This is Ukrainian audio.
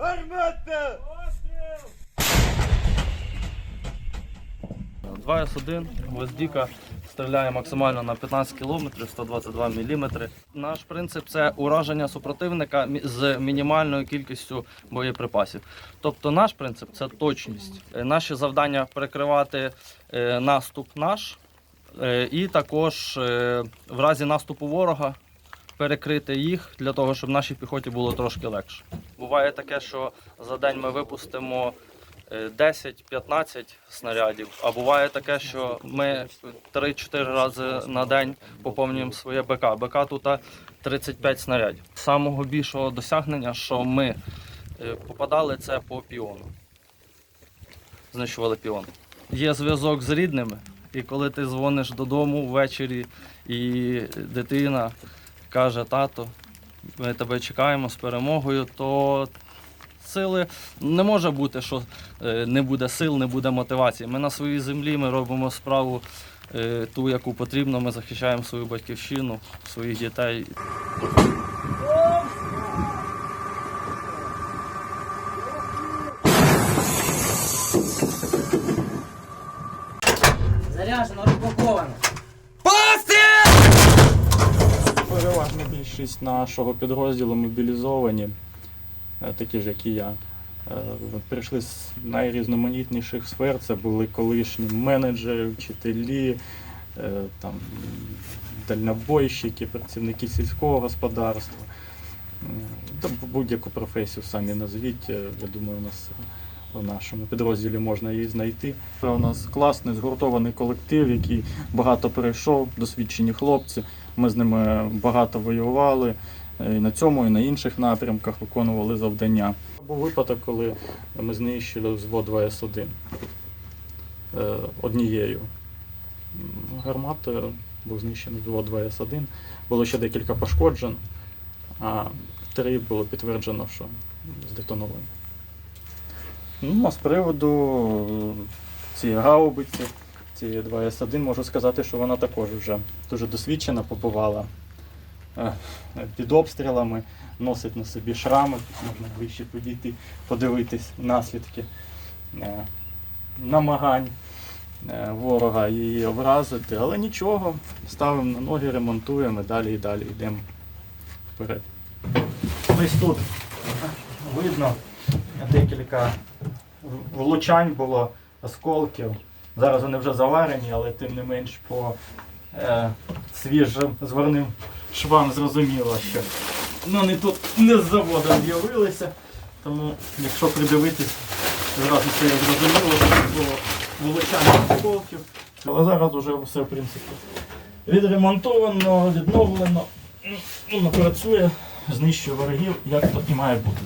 Гармата! 2С1, гвоздіка стріляє максимально на 15 км, 122 мм. Наш принцип це ураження супротивника з мінімальною кількістю боєприпасів. Тобто наш принцип це точність. Е, Наші завдання перекривати е, наступ наш, е, і також в разі наступу ворога перекрити їх для того, щоб нашій піхоті було трошки легше. Буває таке, що за день ми випустимо е, 10-15 снарядів, а буває таке, що ми 3-4 рази на день поповнюємо своє БК. БК тут 35 снарядів. Самого більшого досягнення, що ми е, попадали, це по піону. Знищували піон. Є зв'язок з рідними, і коли ти дзвониш додому ввечері, і дитина каже, тато, ми тебе чекаємо з перемогою, то сили не може бути, що е, не буде сил, не буде мотивації. Ми на своїй землі ми робимо справу е, ту, яку потрібно. Ми захищаємо свою батьківщину, своїх дітей. Заряжено, розпаковано. Більшість нашого підрозділу мобілізовані, е, такі ж, як і я. Е, Прийшли з найрізноманітніших сфер. Це були колишні менеджери, вчителі, е, там, дальнобойщики, працівники сільського господарства. Будь-яку професію самі назвіть. Я думаю, у нас в нашому підрозділі можна її знайти. У нас класний згуртований колектив, який багато перейшов, досвідчені хлопці. Ми з ними багато воювали е, і на цьому, і на інших напрямках виконували завдання. Був випадок, коли ми знищили взвод 2С1 е, однією гарматою. Був знищений взвод 2С1. Було ще декілька пошкоджень, а три було підтверджено, що здетоновані. Ну, а з приводу е, цієї гаубиці, цієї 2С1, можу сказати, що вона також вже дуже досвідчена, побувала е, під обстрілами, носить на собі шрами, можна ближче підійти, подивитись наслідки е, намагань е, ворога її образити, але нічого, ставимо на ноги, ремонтуємо і далі і далі йдемо вперед. Ось тут видно декілька влучань було осколків. Зараз вони вже заварені, але тим не менш по е, свіжим зверним швам зрозуміло, що ну, вони тут не з заводу з'явилися. Тому якщо придивитись, зразу це зрозуміло, що це було влучання осколків. Але зараз вже все в принципі відремонтовано, відновлено, воно працює, знищує ворогів, як то і має бути.